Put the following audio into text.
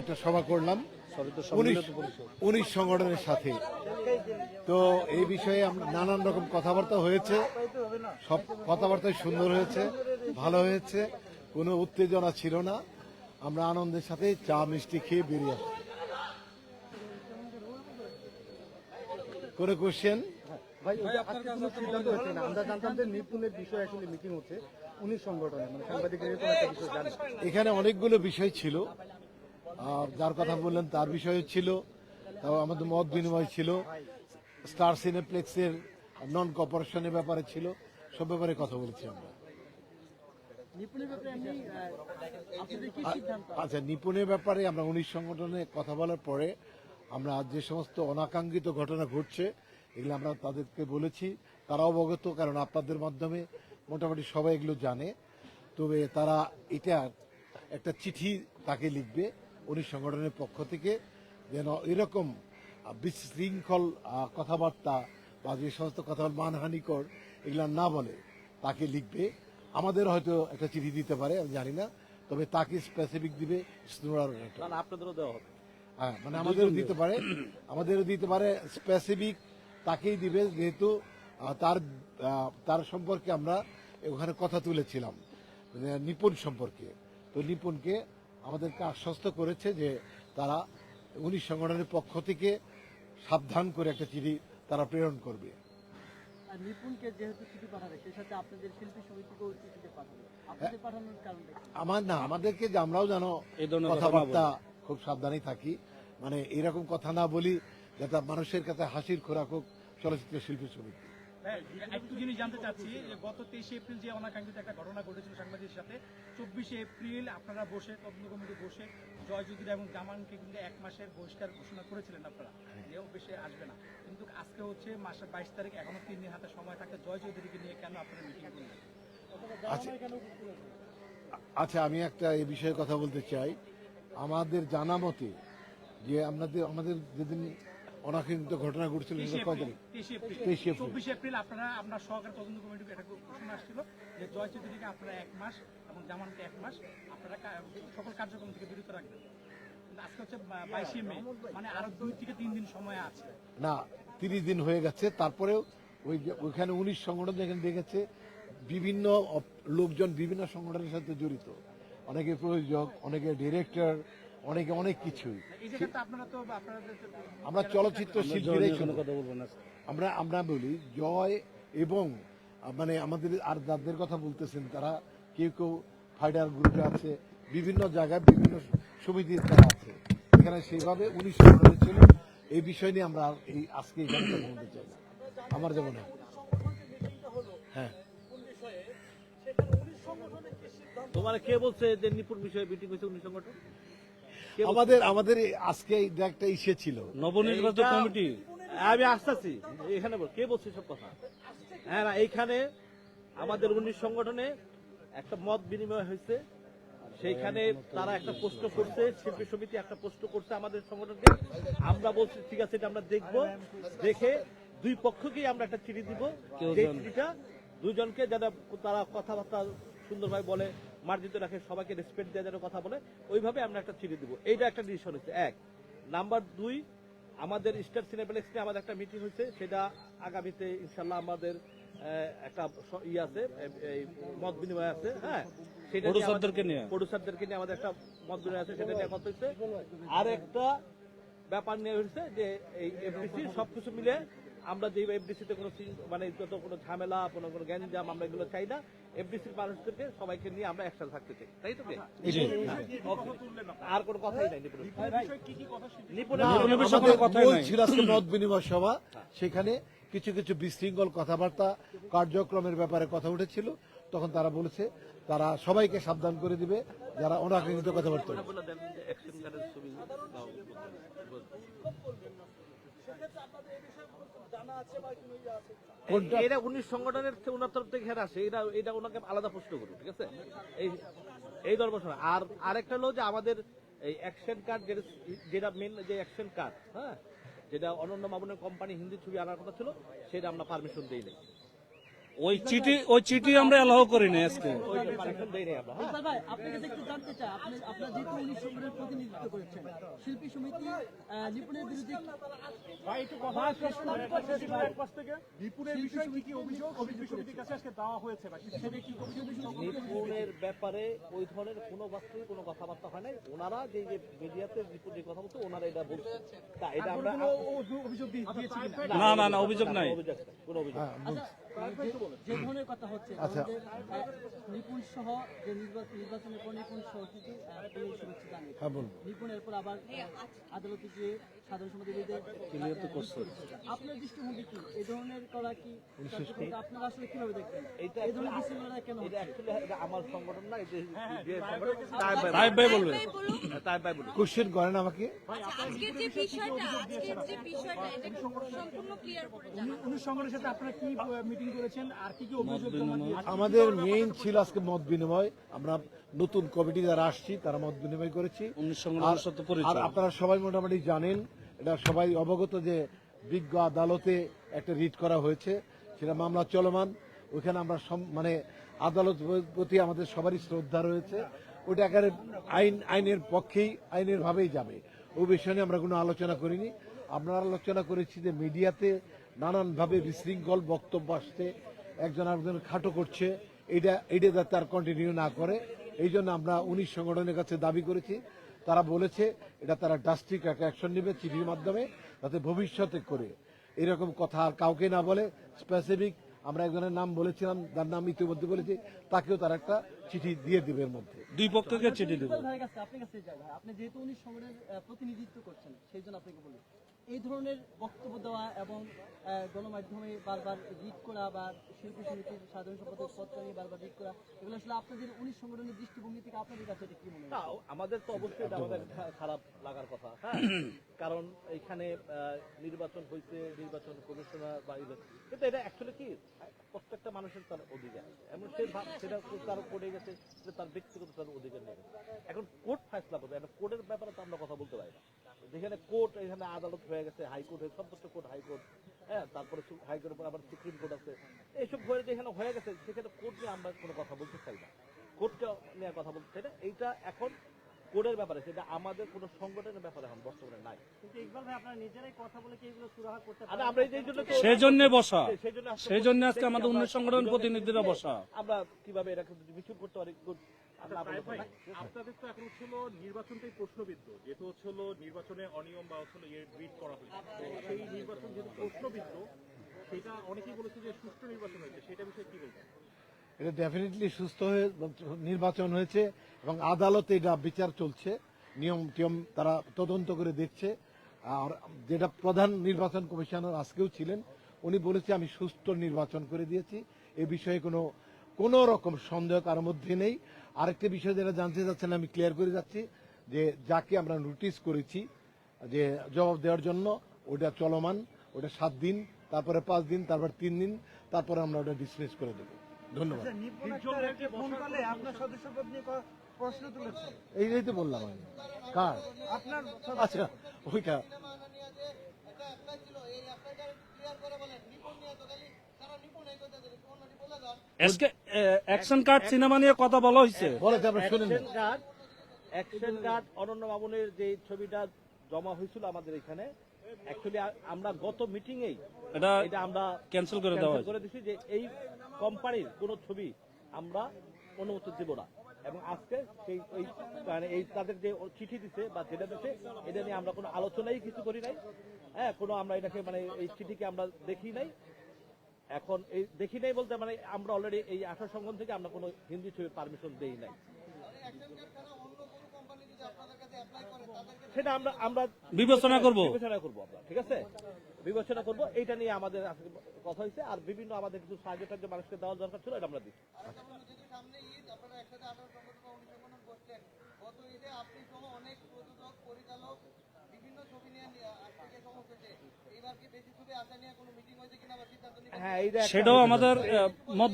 একটা সভা করলাম। উনিশ সংগঠনের সাথে। তো এই বিষয়ে নানান রকম কথাবার্তা হয়েছে। সব কথাবার্তাই সুন্দর হয়েছে ভালো হয়েছে কোনো উত্তেজনা ছিল না। আমরা আনন্দের সাথে চা মিষ্টি খেয়ে বেরিয়ে আসি কোনো কোশ্চেন ভাই ওই যে আজকে কোনো সিদ্ধান্ত হচ্ছে না। আমরা জানতাম যে নিপুণের বিষয়ে আসলে মিটিং হচ্ছে। উনিশ সংগঠনে মানে সাংবাদিকের একটা বিষয় জানেন। এখানে অনেকগুলো বিষয় ছিল। আর যার কথা বললেন তার বিষয় ছিল তাও আমাদের মত বিনিময় ছিল। স্টার সিনেপ্লেক্সের নন কপারেশনের ব্যাপারে ছিল সব ব্যাপারে কথা বলেছি আমরা। আচ্ছা নিপুণের ব্যাপারে আমরা উনিশ সংগঠনে কথা বলার পরে আমরা যে সমস্ত অনাকাঙ্ক্ষিত ঘটনা ঘটছে এগুলো আমরা তাদেরকে বলেছি। তারা অবগত কারণ আপনাদের মাধ্যমে মোটামুটি সবাই এগুলো জানে। তবে তারা এটা একটা চিঠি তাকে লিখবে। উনিশ সংগঠনের পক্ষ থেকে যেন এরকম বিশৃঙ্খল কথাবার্তা বা যে সমস্ত কথা মানহানিকর এগুলো না বলে তাকে লিখবে। আমাদের হয়তো একটা চিঠি দিতে পারে আমি জানি না তবে তাকে স্পেসিফিক দিবে আপনাদেরও দেওয়া হবে। হ্যাঁ মানে আমাদেরও দিতে পারে আমাদেরও দিতে পারে স্পেসিফিক তাকেই দিবে যেহেতু তার তার সম্পর্কে আমরা ওখানে কথা তুলেছিলাম মানে নিপুণ সম্পর্কে। তো নিপুণকে আমাদেরকে আশ্বস্ত করেছে যে তারা উনিশ সংগঠনের পক্ষ থেকে সাবধান করে একটা চিঠি তারা প্রেরণ করবে। নিপুণকে যেহেতু চিঠি পাঠাবে সেই সাথে আপনাদের শিল্পী সমিতিকেও চিঠিতে পাঠাবে। আপনাদের পাঠানোর কারণটা আমার না আমাদেরকে যে আমরাও যেন এই ধরনের কথাবার্তা খুব সাবধানেই থাকি। মানে এরকম কথা না বলি যাতে মানুষের কাছে হাসির খোরাক হোক চলচ্চিত্র শিল্পী সমিতি। হ্যাঁ, একটু জিনিস জানতে চাচ্ছি যে গত তেইশে এপ্রিল যে অনাকাঙ্ক্ষিত একটা ঘটনা ঘটেছিল সাংবাদিকের সাথে চব্বিশে এপ্রিল আপনারা বসে তদন্ত কমিটি বসে জয়যুগির এবং জামানকে কিন্তু এক মাসের বহিষ্কার ঘোষণা করেছিলেন আপনারা। যে বেশি আসবে না। কিন্তু আজকে হচ্ছে মাসের বাইশ তারিখ এখনও তিন দিন হাতে সময় থাকে জয় চৌধুরীকে নিয়ে কেন আপনারা মিটিং করলেন? আচ্ছা। আচ্ছা আমি একটা এ বিষয়ে কথা বলতে চাই। আমাদের জানা মতে যে আমাদের আমাদের যেদিন অনাকাঙ্ক্ষিত ঘটনা ঘটছিল কয় এপ্রিল তারিখ? তেইশে এপ্রিল তেইশে এপ্রিল। চব্বিশে এপ্রিল আপনারা আপনার সহকারী তদন্ত কমিটি একটা ঘোষণা আসছিল যে জয় চৌধুরীকে আপনারা এক মাস এবং জামানকে এক মাস আপনারা সকল কার্যক্রম থেকে বিরত রাখবেন আজকে হচ্ছে বাইশে মে মানে আরও দুই থেকে তিন দিন সময় আছে না তিরিশ দিন হয়ে গেছে তারপরেও ওই ওইখানে উনিশ সংগঠন যেখানে দেখেছে বিভিন্ন লোকজন বিভিন্ন সংগঠনের সাথে জড়িত অনেকে প্রযোজক অনেকে ডিরেক্টর অনেকে অনেক কিছুই। আমরা চলচ্চিত্র শিল্পীরাই কথা বলব না আমরা আমরা বলি জয় এবং মানে আমাদের আর যাদের কথা বলতেছেন তারা কেউ কেউ ফাইটার গ্রুপে আছে বিভিন্ন জায়গায় বিভিন্ন সমিতির তারা আছে। এখানে সেইভাবে উনিশ সংগঠনের ছিল এই বিষয় নিয়ে আমরা এই আজকে এখানে বলতে চাই না। আমার যেমন হ্যাঁ। তোমার কে বলছে যে নিপুণ বিষয়ে মিটিং হয়েছে উনি সংগঠন? কে বলছে? আমাদের আমাদের আজকে একটা ইসে ছিল। নবনির্বাচিত কমিটি। আমি আসতেছি। এখানে বল, কে বলছে সব কথা? হ্যাঁ না এইখানে আমাদের উনিশ সংগঠনে একটা মত বিনিময় হয়েছে। সেইখানে তারা একটা প্রশ্ন করছে শিল্পী সমিতি একটা প্রশ্ন করছে আমাদের সংগঠনকে। আমরা বলছি ঠিক আছে এটা আমরা দেখব। দেখে দুই পক্ষকেই আমরা একটা চিঠি দিব। যে চিঠিটা দুজনকে যারা তারা কথাবার্তা সুন্দরভাবে বলে। মার্জিত রাখে সবাইকে রেসপেক্ট দেওয়া যেন কথা বলে ওইভাবে আমরা একটা চিঠি দিব। এইটা একটা ডিসিশন হচ্ছে এক নাম্বার দুই আমাদের স্টার সিনেপ্লেক্স নিয়ে আমাদের একটা মিটিং হয়েছে সেটা আগামীতে ইনশাল্লাহ আমাদের একটা স- ই আছে এই মত বিনিময় আছে হ্যাঁ? সেটা প্রডিউসারদেরকে নিয়ে। প্রডিউসারদেরকে নিয়ে আমাদের একটা মত বিনিময় আছে সেটা নিয়ে কথা আর একটা ব্যাপার নিয়ে হয়েছে যে এই এফডিসি সবকিছু মিলে আমরা যে এফডিসিতে কোনো মানে যত কোনো ঝামেলা কোনো কোনো গ্যাঞ্জাম আমরা এগুলো চাই না। এফডিসির মানুষদেরকে সবাইকে নিয়ে আমরা একসাথে থাকতে চাই। তাই তো কি? আর কোনো কথাই নাই নিপুণের মত বিনিময় সভা। সেখানে কিছু কিছু বিশৃঙ্খল কথাবার্তা কার্যক্রমের ব্যাপারে কথা উঠেছিল। তখন তারা বলেছে তারা সবাইকে সাবধান করে দিবে যারা অনাকাঙ্ক্ষিত কথাবার্তা বলছে। বলে দেন যে অ্যাকশন কার্ডের ছবি দাও। কোনটা? এটা উনিশ সংগঠনের ওনার থেকে হেরা আসে। এটা এটা ওনাকে আলাদা প্রশ্ন করুন ঠিক আছে? এই এই দরবার আর আরেকটা হলো যে আমাদের এই অ্যাকশন কার্ড যেটা যেটা মেন যে অ্যাকশন কার্ড হ্যাঁ? যেটা অনন্য মামুনের কোম্পানি হিন্দি ছবি আনার কথা ছিল, সেটা আমরা পারমিশন দিই নাই। ওই চিঠি ওই চিঠি আমরা অ্যালাউ করিনি আজকে। ওই যে পারমিশন দেই নাই আমরা হ্যাঁ ইকবাল ভাই আপনার কাছে একটু জানতে চাই আপনি আপনার যেহেতু উনিশ সংগঠনের প্রতিনিধিত্ব করেছেন শিল্পী সমিতি আহ, নিপুণের বিরুদ্ধে বিপুলের বিষয়ে কি কি অভিযোগ অভিযোগ সমিতির কাছে আজকে দেওয়া হয়েছে বা সেটা কি অভিযোগ নিপুণের ব্যাপারে ওই ধরনের কোনো বাস্তবে কোনো কথাবার্তা হয় নাই। ওনারা যে যে মিডিয়াতে নিপুণ যে কথা বলছে ওনারা এটা বলছে। তা এটা আমরা অভিযোগ দিয়ে- দিয়েছি কিনা? না না না অভিযোগ নাই। অভিযোগ কোনো অভিযোগ। আচ্ছা যে- যে ধরনের কথা হচ্ছে আচ্ছা। নিপুণ সহ যে নির্বাচনের পর নিপুণ সহ কিন্তু শুভেচ্ছা নিপুণ এরপর আবার আদালতে গিয়ে সাধারণ সমাজের আপনার দৃষ্টিভঙ্গি কি? এই ধরনের করা কি? আপনারা আসলে কীভাবে দেখবেন? এইটা এই ধরনের বিশৃঙ্খলা কেন আমার সংগঠন না এটা কোশ্চেন করেন আমাকে। আজকের যে বিষয়টা আজকের যে বিষয়টা এটা সম্পূর্ণ ক্লিয়ার করে জানাব উনিশ সংগঠনের সাথে আপনারা কি মিটিং করেছেন? আর কি কি অভিযোগ জমা দিয়েছেন? আমাদের মেইন ছিল আজকে মত বিনিময় আমরা নতুন কমিটি যারা আসছি তারা মত বিনিময় করেছি আর আপনারা সবাই মোটামুটি জানেন এটা সবাই অবগত যে বিজ্ঞ আদালতে একটা রিট করা হয়েছে। সেটা মামলা চলমান। ওইখানে আমরা মানে আদালত প্রতি আমাদের সবারই শ্রদ্ধা রয়েছে। ওটা একেবারে আইন, আইনের পক্ষেই, আইনের ভাবেই যাবে। ওই বিষয় নিয়ে আমরা কোনো আলোচনা করিনি। আমরা আলোচনা করেছি যে মিডিয়াতে নানানভাবে বিশৃঙ্খল বক্তব্য আসছে, একজন আরেকজন খাটো করছে এটা এটা যাতে আর কন্টিনিউ না করে, এই জন্য আমরা উনিশ সংগঠনের কাছে দাবি করেছি। তারা বলেছে, এটা তারা ডাস্ট্রিক অ্যাকশন নেবে চিঠির মাধ্যমে যাতে ভবিষ্যতে করে। এরকম কথা আর কাউকে না বলে স্পেসিফিক আমরা একজনের নাম বলেছিলাম যার নাম ইতিমধ্যে বলেছি তাকেও তার একটা চিঠি দিয়ে দিবে এর মধ্যে। দুই পক্ষকে চিঠি দেবো। আপনি যেহেতু উনি সংগঠনের প্রতিনিধিত্ব করছেন সেই জন্য আপনাকে বলি। এই ধরনের বক্তব্য দেওয়া এবং গণমাধ্যমে বারবার রিট করা বা শিল্পী সমিতির সাধারণ সম্পাদক পত্র নিয়ে বারবার রিট করা এগুলো আসলে আপনাদের উনিশ সংগঠনের দৃষ্টিভঙ্গি থেকে আপনাদের কাছে এটা কি মনে হয়? আমাদের তো অবশ্যই আমাদের খারাপ লাগার কথা। হ্যাঁ কারণ এখানে আহ, নির্বাচন হয়েছে নির্বাচন কমিশনার বা কিন্তু এটা অ্যাকচুয়ালি কি প্রত্যেকটা মানুষের তার অধিকার। এমন সে ভাব সেটা তার পড়ে গেছে তার ব্যক্তিগত তার অধিকার নেই এখন কোর্ট ফেসলা করবে এখন কোর্টের ব্যাপারে তো আমরা কথা বলতে পারি না। যেখানে কোর্ট, এখানে আদালত হয়ে গেছে, হাইকোর্ট হয়ে সর্বোচ্চ কোর্ট, হাইকোর্ট হ্যাঁ তারপরে হাইকোর্টের পর আবার সুপ্রিম কোর্ট আছে। এইসব হয়ে যেখানে হয়ে গেছে, সেখানে কোর্ট নিয়ে আমরা কোনো কথা বলতে চাই না। কোর্টকে নিয়ে কথা বলতে চাই না। এইটা এখন কোর্টের ব্যাপারে সেটা আমাদের কোনো সংগঠনের ব্যাপারে এখন বর্তমানে নাই। কিন্তু ইকবাল ভাই আপনারা নিজেরাই কথা বলে কি এগুলো সুরাহা করতে আর আমরা এই জন্য তো সেই জন্য বসা। সেই জন্য আজকে আমাদের উনিশ সংগঠন প্রতিনিধিরা বসা। আমরা কীভাবে এটাকে মিছিল করতে পারি পারি। আপনাদের তো এখন হচ্ছিল নির্বাচনটাই প্রশ্নবিদ্ধ। যেহেতু হচ্ছিল নির্বাচনে অনিয়ম বা হচ্ছিল ইয়ে রিট করা হয়েছে। সেই নির্বাচন যেহেতু প্রশ্নবিদ্ধ সেটা অনেকেই বলেছে যে সুষ্ঠু নির্বাচন হয়েছে। সেটা বিষয়ে কি বলবেন? এটা ডেফিনেটলি সুস্থ হয়ে, নির্বাচন হয়েছে এবং আদালতে এটা বিচার চলছে। নিয়ম টিয়ম তারা তদন্ত করে দেখছে। আর যেটা প্রধান নির্বাচন কমিশনার আজকেও ছিলেন, উনি বলেছে, আমি সুস্থ নির্বাচন করে দিয়েছি। এ বিষয়ে কোনো কোনো রকম সন্দেহ কারোর মধ্যে নেই। আরেকটা বিষয় যেটা জানতে চাচ্ছেন আমি ক্লিয়ার করে যাচ্ছি যে যাকে আমরা নোটিশ করেছি যে জবাব দেওয়ার জন্য, ওটা চলমান, ওটা সাত দিন, তারপরে পাঁচ দিন, তারপর তিন দিন, তারপরে আমরা ওটা ডিসমিস করে দেবো। ধন্যবাদ। এইটাই তো বললাম আমি। কার? আপনার আচ্ছা ওইটা। অ্যাকশন কার্ড সিনেমা নিয়ে কথা বলা হয়েছে অ্যাকশন কার্ড অনন্য মামুনের যে ছবিটা জমা হয়েছিল আমাদের এখানে অ্যাকচুয়ালি আমরা গত মিটিং এই এটা এটা আমরা ক্যান্সেল করে দেওয়া করে দিছি যে এই কোম্পানির কোন ছবি আমরা অনুমতি দেব না। এবং আজকে সেই ওই মানে এই তাদের যে চিঠি দিছে বা যেটা দিছে, এটা নিয়ে আমরা কোনো আলোচনাই কিছু করি নাই। হ্যাঁ কোনো আমরা এটাকে মানে এই চিঠিকে আমরা দেখি নাই। এখন এই দেখি নাই বলতে মানে আমরা অলরেডি এই আঠারো সংগঠন থেকে আমরা কোনো হিন্দি ছবির পারমিশন দেই নাই। সেটা আমরা আমরা বিবেচনা করব। বিবেচনা করব আমরা ঠিক আছে? বিবেচনা করব এইটা নিয়ে আমাদের কথা হয়েছে আর বিভিন্ন আমাদের কিছু সাহায্য টাহায্য মানুষকে দেওয়ার দরকার ছিল এটা আমরা দিচ্ছি। হ্যাঁ সেটাও আমাদের মত